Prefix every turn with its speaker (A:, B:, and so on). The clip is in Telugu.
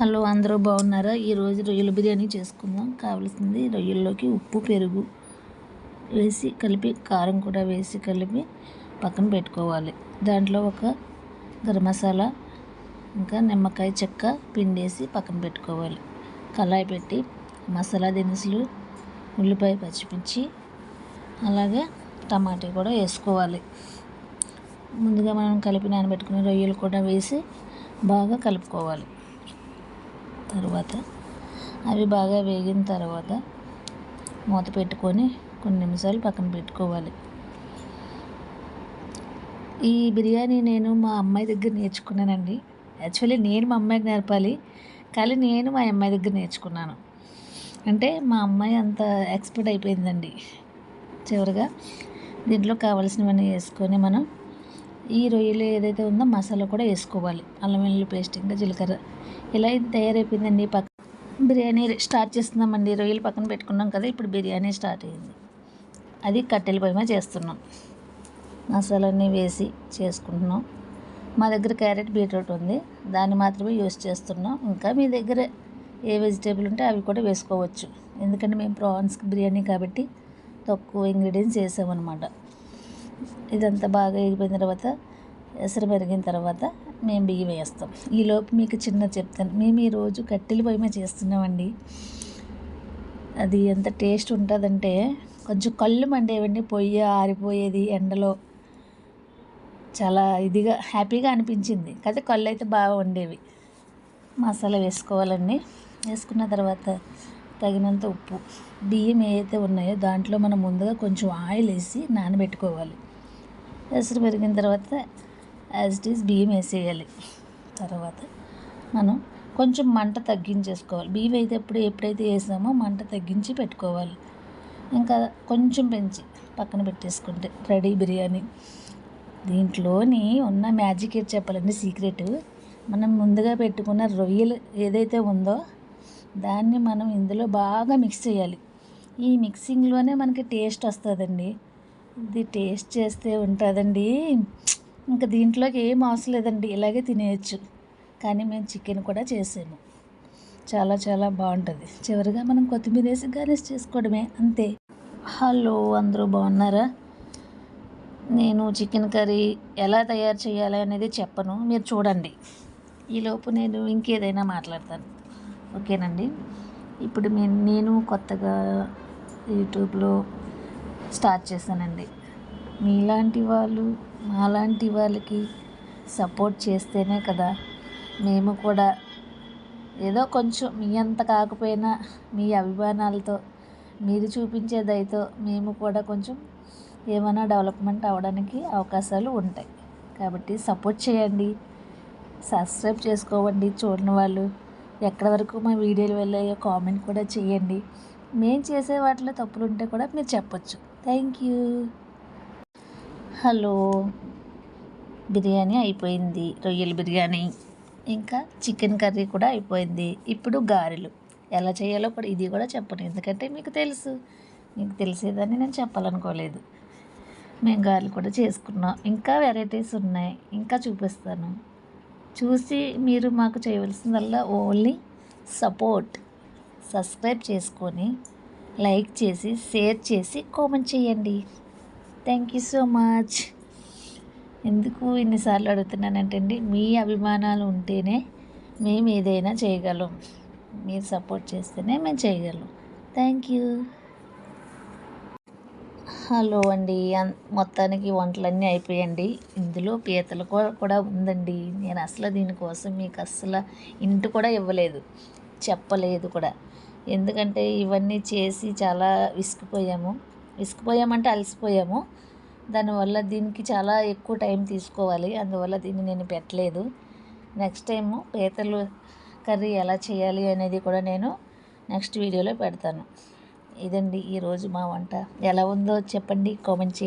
A: హలో అందరూ బాగున్నారా? ఈరోజు రొయ్యల బిర్యానీ చేసుకుందాం. కావాల్సింది రొయ్యల్లోకి ఉప్పు పెరుగు వేసి కలిపి కారం కూడా వేసి కలిపి పక్కన పెట్టుకోవాలి. దాంట్లో ఒక గరం మసాలా ఇంకా నిమ్మకాయ చెక్క పిండేసి పక్కన పెట్టుకోవాలి. కళాయి పెట్టి మసాలా దినుసులు ఉల్లిపాయ పచ్చిమిర్చి అలాగే టమాటా కూడా వేసుకోవాలి. ముందుగా మనం కలిపి నానబెట్టుకునే రొయ్యలు కూడా వేసి బాగా కలుపుకోవాలి. తర్వాత అవి బాగా వేగిన తర్వాత మూత పెట్టుకొని కొన్ని నిమిషాలు పక్కన పెట్టుకోవాలి. ఈ బిర్యానీ నేను మా అమ్మాయి దగ్గర నేర్చుకున్నానండి. యాక్చువల్లీ నేను మా అమ్మాయికి నేర్పాలి కానీ నేను మా అమ్మాయి దగ్గర నేర్చుకున్నాను. అంటే మా అమ్మాయి అంత ఎక్స్పర్ట్ అయిపోయిందండి. చివరిగా దీంట్లో కావాల్సినవన్నీ వేసుకొని మనం ఈ రొయ్యలు ఏదైతే ఉందో మసాలా కూడా వేసుకోవాలి. అల్లం వెల్లుల్లి పేస్ట్ ఇంకా జీలకర్ర. ఇలా ఇది తయారైపోయిందండి పక్క బిర్యానీ స్టార్ట్ చేస్తున్నామండి. రొయ్యలు పక్కన పెట్టుకున్నాం కదా ఇప్పుడు బిర్యానీ స్టార్ట్ అయింది. అది కట్టెల పొయ్యి మీద చేస్తున్నాం. మసాలాన్ని వేసి చేసుకుంటున్నాం. మా దగ్గర క్యారెట్ బీట్రూట్ ఉంది. దాన్ని మాత్రమే యూస్ చేస్తున్నాం. ఇంకా మీ దగ్గర ఏ వెజిటేబుల్ ఉంటే అవి కూడా వేసుకోవచ్చు. ఎందుకంటే మేము ప్రాన్స్ బిర్యానీ కాబట్టి తక్కువ ఇంగ్రీడియంట్స్ వేసామన్నమాట ఇదంతా బాగా ఎగిపోయిన తర్వాత ఎసరు పెరిగిన తర్వాత మేము బియ్యం వేస్తాం. ఈలోపు మీకు చిన్న చెప్తాను. మేము ఈరోజు కట్టెల పొయ్యి మీద చేస్తున్నామండి. అది ఎంత టేస్ట్ ఉంటుందంటే కొంచెం కళ్ళు మండేవండి. పొయ్యి ఆరిపోయేది ఎండలో. చాలా ఇదిగా హ్యాపీగా అనిపించింది. కాకపోతే కళ్ళు అయితే బాగా ఉండేవి మసాలా వేసుకోవాలండి. వేసుకున్న తర్వాత తగినంత ఉప్పు. బియ్యం ఏవైతే ఉన్నాయో దాంట్లో మనం ముందుగా కొంచెం ఆయిల్ వేసి నానబెట్టుకోవాలి. ఎసరు పెరిగిన తర్వాత యాజ్ ఇట్ ఈస్ బియ్యం వేసేయాలి. తర్వాత మనం కొంచెం మంట తగ్గించేసుకోవాలి. బియ్యం అయితే ఎప్పుడు ఎప్పుడైతే వేసామో మంట తగ్గించి పెట్టుకోవాలి. ఇంకా కొంచెం పెంచి పక్కన పెట్టేసుకుంటే రెడీ బిర్యానీ. దీంట్లోని ఉన్న మ్యాజిక్ ఏది చెప్పాలండి సీక్రెట్. మనం ముందుగా పెట్టుకున్న రొయ్యలు ఏదైతే ఉందో దాన్ని మనం ఇందులో బాగా మిక్స్ చేయాలి. ఈ మిక్సింగ్లోనే మనకి టేస్ట్ వస్తుందండి. ఇది టేస్ట్ చేస్తే ఉంటుందండి. ఇంకా దీంట్లోకి ఏం అవసరం లేదండి. ఇలాగే తినేయచ్చు. కానీ మేము చికెన్ కూడా చేసాము. చాలా చాలా బాగుంటుంది. చివరిగా మనం కొత్తిమీర వేసి గార్నిష్ చేసుకోవడమే అంతే. హలో అందరూ బాగున్నారా? నేను చికెన్ కర్రీ ఎలా తయారు చేయాలి అనేది చెప్పను. మీరు చూడండి. ఈలోపు నేను ఇంకేదైనా మాట్లాడతాను. ఓకేనండి? ఇప్పుడు నేను కొత్తగా యూట్యూబ్లో స్టార్ట్ చేశానండి. మీలాంటి వాళ్ళు మాలాంటి వాళ్ళకి సపోర్ట్ చేస్తేనే కదా మేము కూడా ఏదో కొంచెం మీ అంత కాకపోయినా మీ అభిమానాలతో మీరు చూపించే దయతో మేము కూడా కొంచెం ఏమైనా డెవలప్మెంట్ అవ్వడానికి అవకాశాలు ఉంటాయి. కాబట్టి సపోర్ట్ చేయండి సబ్స్క్రైబ్ చేసుకోవండి చూడని వాళ్ళు. ఎక్కడి వరకు మా వీడియోలు వెళ్ళాయో కామెంట్ కూడా చేయండి. మేము చేసే వాటిలో తప్పులు ఉంటే కూడా మీరు చెప్పొచ్చు. Thank you. హలో. బిర్యానీ అయిపోయింది. రొయ్యల బిర్యానీ. ఇంకా చికెన్ కర్రీ కూడా అయిపోయింది. ఇప్పుడు గారెలు. ఎలా చేయాలో కూడా ఇది కూడా చెప్పను. ఎందుకంటే మీకు తెలుసు. మీకు తెలిసేదని నేను చెప్పాలనుకోలేదు. మేము గారెలు కూడా చేసుకున్నాం. ఇంకా వెరైటీస్ ఉన్నాయి. ఇంకా చూపిస్తాను. చూసి మీరు మాకు చేయవలసిందల్లా ఓన్లీ సపోర్ట్. సబ్స్క్రైబ్ చేసుకొని లైక్ చేసి షేర్ చేసి కామెంట్ చేయండి. Thank you so much. ఎందుకు ఇన్నిసార్లు అడుగుతున్నానంటే అండి మీ అభిమానాలు ఉంటేనే మేము ఏదైనా చేయగలం. మీరు సపోర్ట్ చేస్తేనే మేము చేయగలం. Thank you. హలో అండి. మొత్తానికి వంటలన్నీ అయిపోయండి. ఇందులో పీతలు కూడా ఉందండి. నేను అసలు దీనికోసం మీకు అస్సలు ఇంటి కూడా ఇవ్వలేదు. చెప్పలేదు కూడా. ఎందుకంటే ఇవన్నీ చేసి చాలా విసిగిపోయాము. విసిగిపోయామంటే అలసిపోయాము. దానివల్ల దీనికి చాలా ఎక్కువ టైం తీసుకోవాలి. అందువల్ల దీన్ని నేను పెట్టలేదు. నెక్స్ట్ టైము పీతలు కర్రీ ఎలా చేయాలి అనేది కూడా నేను నెక్స్ట్ వీడియోలో పెడతాను. ఇదండి ఈరోజు మా వంట. ఎలా ఉందో చెప్పండి కామెంట్ చేయండి.